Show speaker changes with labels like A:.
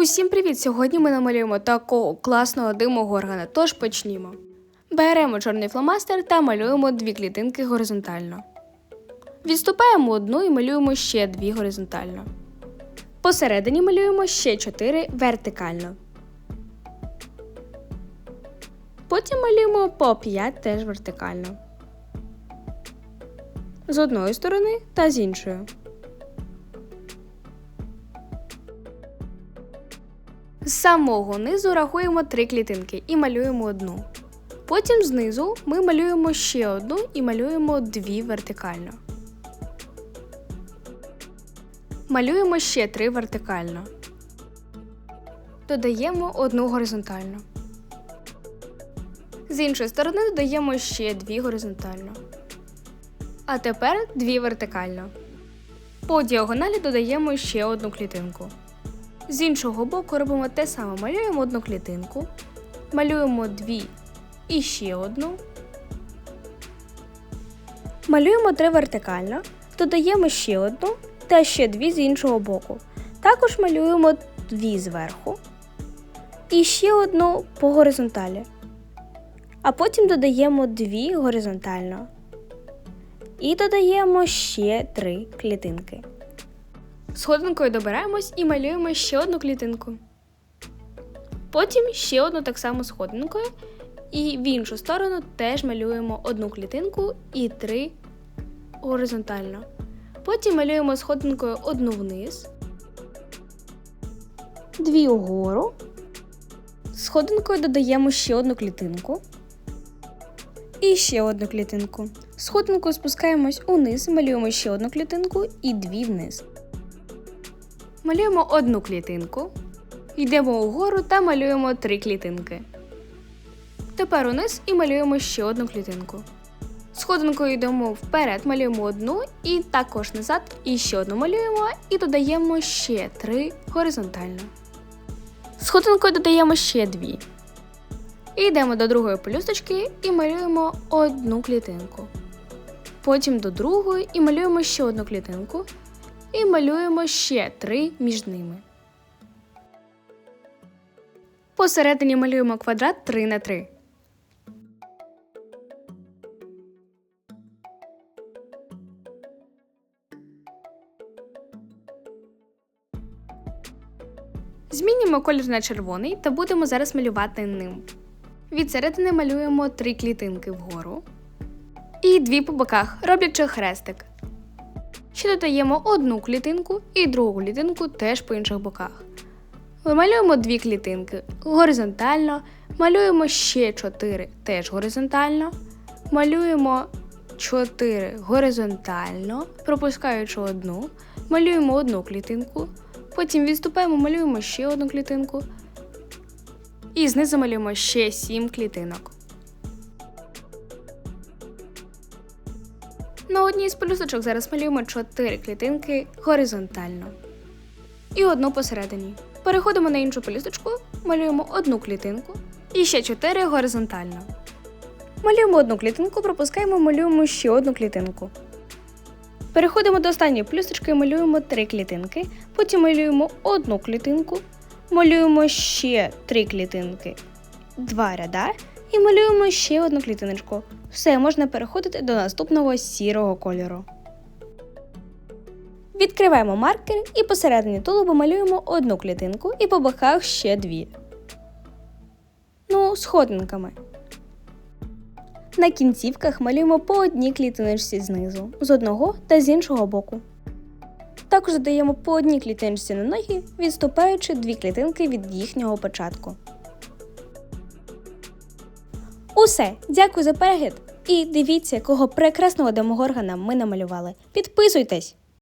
A: Усім привіт! Сьогодні ми намалюємо такого класного димого органа, тож почнімо. Беремо чорний фломастер та малюємо дві клітинки горизонтально. Відступаємо одну і малюємо ще дві горизонтально. Посередині малюємо ще чотири вертикально. Потім малюємо по 5 теж вертикально. З одної сторони та з іншої. Самого низу рахуємо три клітинки і малюємо одну. Потім знизу ми малюємо ще одну і малюємо дві вертикально. Малюємо ще три вертикально. Додаємо одну горизонтально. З іншої сторони додаємо ще дві горизонтально. А тепер дві вертикально. По діагоналі додаємо ще одну клітинку. З іншого боку робимо те саме. Малюємо одну клітинку, малюємо дві і ще одну. Малюємо три вертикально, додаємо ще одну та ще дві з іншого боку. Також малюємо дві зверху і ще одну по горизонталі. А потім додаємо дві горизонтально. І додаємо ще три клітинки. Сходинкою добираємось і малюємо ще одну клітинку. Потім ще одну так само сходинкою. І в іншу сторону теж малюємо одну клітинку і три горизонтально. Потім малюємо сходинкою одну вниз, дві угору. Сходинкою додаємо ще одну клітинку. І ще одну клітинку. Сходинкою спускаємось униз, малюємо ще одну клітинку і дві вниз. Малюємо одну клітинку, йдемо угору та малюємо три клітинки. Тепер униз і малюємо ще одну клітинку. Сходинкою йдемо вперед, малюємо одну і також назад, і ще одну малюємо і додаємо ще три горизонтально. Сходинкою додаємо ще дві. І йдемо до другої пелюсточки і малюємо одну клітинку. Потім до другої і малюємо ще одну клітинку і малюємо ще три між ними. Посередині малюємо квадрат 3 на 3. Змінюємо колір на червоний та будемо зараз малювати ним. Від середини малюємо три клітинки вгору і дві по боках, роблячи хрестик. Ще додаємо одну клітинку і другу клітинку теж по інших боках. Вималюємо дві клітинки горизонтально, малюємо ще 4 теж горизонтально, малюємо 4 горизонтально, пропускаючи одну, малюємо одну клітинку, потім відступаємо, малюємо ще одну клітинку. І знизу малюємо ще 7 клітинок. На одній з полюсочок зараз малюємо 4 клітинки горизонтально і одну посередині. Переходимо на іншу полюсочку, малюємо одну клітинку і ще 4 горизонтально. Малюємо одну клітинку, пропускаємо, малюємо ще одну клітинку. Переходимо до останньої плюсочки, малюємо 3 клітинки, потім малюємо одну клітинку, малюємо ще 3 клітинки, 2 ряда і малюємо ще одну клітиночку. Все, можна переходити до наступного сірого кольору. Відкриваємо маркер і посередині тулуба малюємо одну клітинку і по боках ще дві. Ну, сходинками. На кінцівках малюємо по одній клітиночці знизу, з одного та з іншого боку. Також додаємо по одній клітиночці на ноги, відступаючи дві клітинки від їхнього початку. Усе, дякую за перегляд! І дивіться, якого прекрасного демогоргана ми намалювали. Підписуйтесь!